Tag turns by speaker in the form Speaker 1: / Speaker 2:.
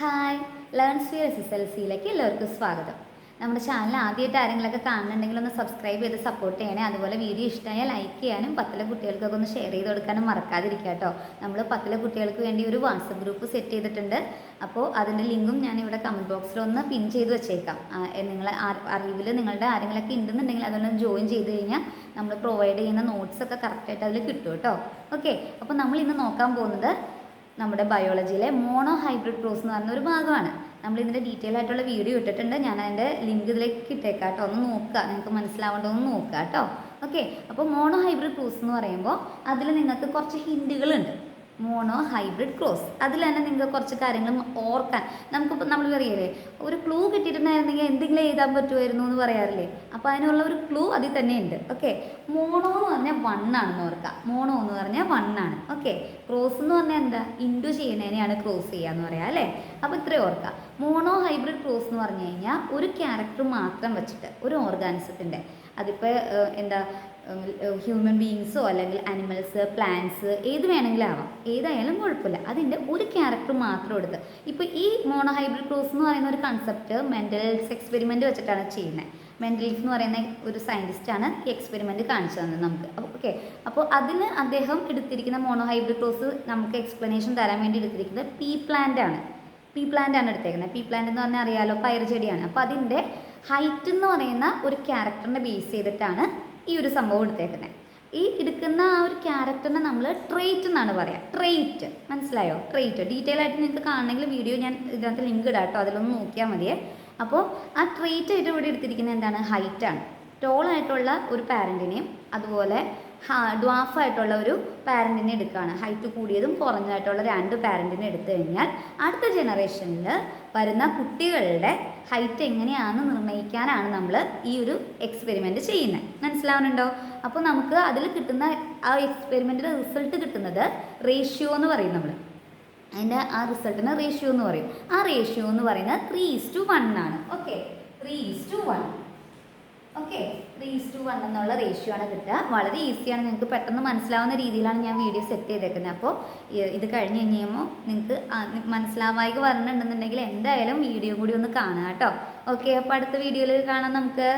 Speaker 1: Hi learns fear S S L സിയിലേക്ക് എല്ലാവർക്കും സ്വാഗതം. നമ്മുടെ ചാനൽ ആദ്യമായിട്ട് ആരെങ്കിലൊക്കെ കാണുന്നുണ്ടെങ്കിൽ ഒന്ന് സബ്സ്ക്രൈബ് ചെയ്ത് സപ്പോർട്ട് ചെയ്യണേ. അതുപോലെ വീഡിയോ ഇഷ്ടമായാൽ ലൈക്ക് ചെയ്യാനും പത്തിലെ കുട്ടികൾക്കൊക്കെ ഒന്ന് ഷെയർ ചെയ്ത് കൊടുക്കാനും മറക്കാതിരിക്കുക കേട്ടോ. നമ്മൾ പത്തിലെ കുട്ടികൾക്ക് വേണ്ടി ഒരു വാട്സപ്പ് ഗ്രൂപ്പ് സെറ്റ് ചെയ്തിട്ടുണ്ട്. അപ്പോൾ അതിന്റെ ലിങ്കും ഞാൻ ഇവിടെ കമന്റ് ബോക്സിൽ ഒന്ന് പിൻ ചെയ്ത് വെച്ചേക്കാം. നിങ്ങൾ അറിവിൽ നിങ്ങളുടെ ആരെങ്കിലൊക്കെ ഉണ്ടെന്നുണ്ടെങ്കിൽ അതൊന്ന് ജോയിൻ ചെയ്ത് കഴിഞ്ഞാൽ നമ്മൾ പ്രൊവൈഡ് ചെയ്യുന്ന നോട്ട്സൊക്കെ കറക്റ്റായിട്ട് അതിൽ കിട്ടും കേട്ടോ. ഓക്കെ അപ്പോൾ നമ്മൾ ഇന്ന് നോക്കാൻ പോകുന്നത് നമ്മുടെ ബയോളജിയിലെ മോണോ ഹൈബ്രിഡ് ക്രോസ് എന്ന് പറഞ്ഞ ഒരു ഭാഗമാണ്. നമ്മൾ ഇതിന്റെ ഡീറ്റെയിൽ ആയിട്ടുള്ള വീഡിയോ ഇട്ടിട്ടുണ്ട്. ഞാൻ അതിന്റെ ലിങ്ക് ഇതിലേക്ക് ഇട്ടേക്കാം കേട്ടോ ഒന്ന് നോക്കുക. നിങ്ങൾക്ക് മനസ്സിലാവേണ്ട ഒന്ന് നോക്കുക കേട്ടോ. ഓക്കെ അപ്പോൾ മോണോ ഹൈബ്രിഡ് ക്രൂസ് എന്ന് പറയുമ്പോൾ അതിൽ നിങ്ങൾക്ക് കുറച്ച് ഹിൻഡുകളുണ്ട് മോണോ ഹൈബ്രിഡ് ക്രോസ് അതിൽ തന്നെ നിങ്ങൾക്ക് കുറച്ച് കാര്യങ്ങൾ ഓർക്കാൻ. നമുക്കിപ്പോൾ നമ്മൾ പറയല്ലേ ഒരു ക്ലൂ കിട്ടിയിരുന്നായിരുന്നെങ്കിൽ എന്തെങ്കിലും എഴുതാൻ പറ്റുമായിരുന്നു എന്ന് പറയാറില്ലേ? അപ്പോൾ അതിനുള്ള ഒരു ക്ലൂ അതിൽ തന്നെ ഉണ്ട്. ഓക്കെ മോണോ എന്ന് പറഞ്ഞാൽ വണ്ണാണെന്ന് ഓർക്കുക. മോണോ എന്ന് പറഞ്ഞാൽ വണ്ണാണ് ഓക്കെ ക്രോസ് എന്ന് പറഞ്ഞാൽ എന്താ? ഇൻഡു ചെയ്യുന്നതിനെയാണ് ക്രോസ് ചെയ്യുക എന്ന് പറയാം അല്ലേ? അപ്പോൾ ഇത്രയും ഓർക്കുക. മോണോ ഹൈബ്രിഡ് ക്രോസ് എന്ന് പറഞ്ഞു കഴിഞ്ഞാൽ ഒരു ക്യാരക്ടർ മാത്രം വെച്ചിട്ട് ഒരു ഓർഗാനിസത്തിന്റെ അതിപ്പോൾ എന്താ ഹ്യൂമൻ ബീങ്സോ അല്ലെങ്കിൽ അനിമൽസ് പ്ലാന്റ്സ് ഏത് വേണമെങ്കിലും ആവാം ഏതായാലും കുഴപ്പമില്ല. അതിന്റെ ഒരു ക്യാരക്ടർ മാത്രം എടുത്ത്. ഇപ്പോൾ ഈ മോണോ ഹൈബ്രിഡ് ക്രോസ് എന്ന് പറയുന്ന ഒരു കൺസെപ്റ്റ് മെന്റൽ ഹെൽത്ത് എക്സ്പെരിമെന്റ് വെച്ചിട്ടാണ് ചെയ്യുന്നത് മെന്റൽ ഹെൽത്ത് എന്ന് പറയുന്ന ഒരു സയന്റിസ്റ്റാണ് ഈ എക്സ്പെരിമെന്റ് കാണിച്ചു തന്നത് നമുക്ക്. ഓക്കെ അപ്പോൾ അതിന് അദ്ദേഹം എടുത്തിരിക്കുന്ന മോണോ ഹൈബ്രിഡ് ക്രോസ് നമുക്ക് എക്സ്പ്ലനേഷൻ തരാൻ വേണ്ടി എടുത്തിരിക്കുന്നത് പീ പ്ലാന്റ് ആണ്. പീ പ്ലാന്റ് ആണ് എടുത്തേക്കുന്നത്. പീ പ്ലാന്റ് എന്ന് പറഞ്ഞാൽ അറിയാലോ പയർ ചെടിയാണ്. അപ്പോൾ അതിന്റെ ഹൈറ്റ് എന്ന് പറയുന്ന ഒരു ക്യാരക്ടറിനെ ബേസ് ചെയ്തിട്ടാണ് ഈ ഒരു സംഭവം എടുത്തേക്കുന്നത്. ഈ എടുക്കുന്ന ആ ഒരു ക്യാരക്ടറിനെ നമ്മൾ ട്രേറ്റ് എന്നാണ് പറയുക ട്രേറ്റ് മനസ്സിലായോ? ട്രേറ്റ് ഡീറ്റെയിൽ ആയിട്ട് നിങ്ങൾക്ക് കാണണമെങ്കിൽ വീഡിയോ ഞാൻ ഇതിനകത്ത് ലിങ്ക് ഇടാം കേട്ടോ. അതിലൊന്ന് നോക്കിയാൽ മതിയേ. അപ്പോൾ ആ ട്രേറ്റ് ആയിട്ട് ഇവിടെ എടുത്തിരിക്കുന്നത് എന്താണ്? ഹൈറ്റാണ് ടോൾ ആയിട്ടുള്ള ഒരു പാരന്റിനെയും അതുപോലെ ഡ്വാഫ് ആയിട്ടുള്ള ഒരു പാരന്റിനെ എടുക്കുകയാണ്. ഹൈറ്റ് കൂടിയതും കുറഞ്ഞതായിട്ടുള്ള രണ്ട് പാരന്റിനെ എടുത്തു കഴിഞ്ഞാൽ അടുത്ത ജനറേഷനിൽ വരുന്ന കുട്ടികളുടെ ഹൈറ്റ് എങ്ങനെയാണെന്ന് നിർണയിക്കാനാണ് നമ്മൾ ഈ ഒരു എക്സ്പെരിമെന്റ് ചെയ്യുന്നത്. മനസ്സിലാവുന്നുണ്ടോ? അപ്പോൾ നമുക്ക് അതിൽ കിട്ടുന്ന ആ എക്സ്പെരിമെന്റിന്റെ റിസൾട്ട് കിട്ടുന്നത് റേഷ്യോ എന്ന് പറയും നമ്മൾ. അതിന്റെ ആ റിസൾട്ടിന് റേഷ്യോ എന്ന് പറയും. ആ റേഷ്യോ എന്ന് പറയുന്നത് ത്രീ ഈസ് ടു വൺ ആണ്. Okay three is to one okay three is to one എന്നുള്ള റേഷ്യോ ആണ് കിട്ടുക. വളരെ ഈസിയാണ് നിങ്ങൾക്ക് പെട്ടെന്ന് മനസ്സിലാവുന്ന രീതിയിലാണ് ഞാൻ വീഡിയോ സെറ്റ് ചെയ്തേക്കുന്നത്. അപ്പോൾ ഇത് കഴിഞ്ഞ് കഴിഞ്ഞുമ്പോൾ നിങ്ങൾക്ക് മനസ്സിലാവായിക വരണമെന്നുണ്ടെങ്കിൽ എന്തായാലും വീഡിയോ കൂടി ഒന്ന് കാണുക കേട്ടോ. ഓക്കെ അപ്പോൾ അടുത്ത വീഡിയോയിൽ കാണാം നമുക്ക്.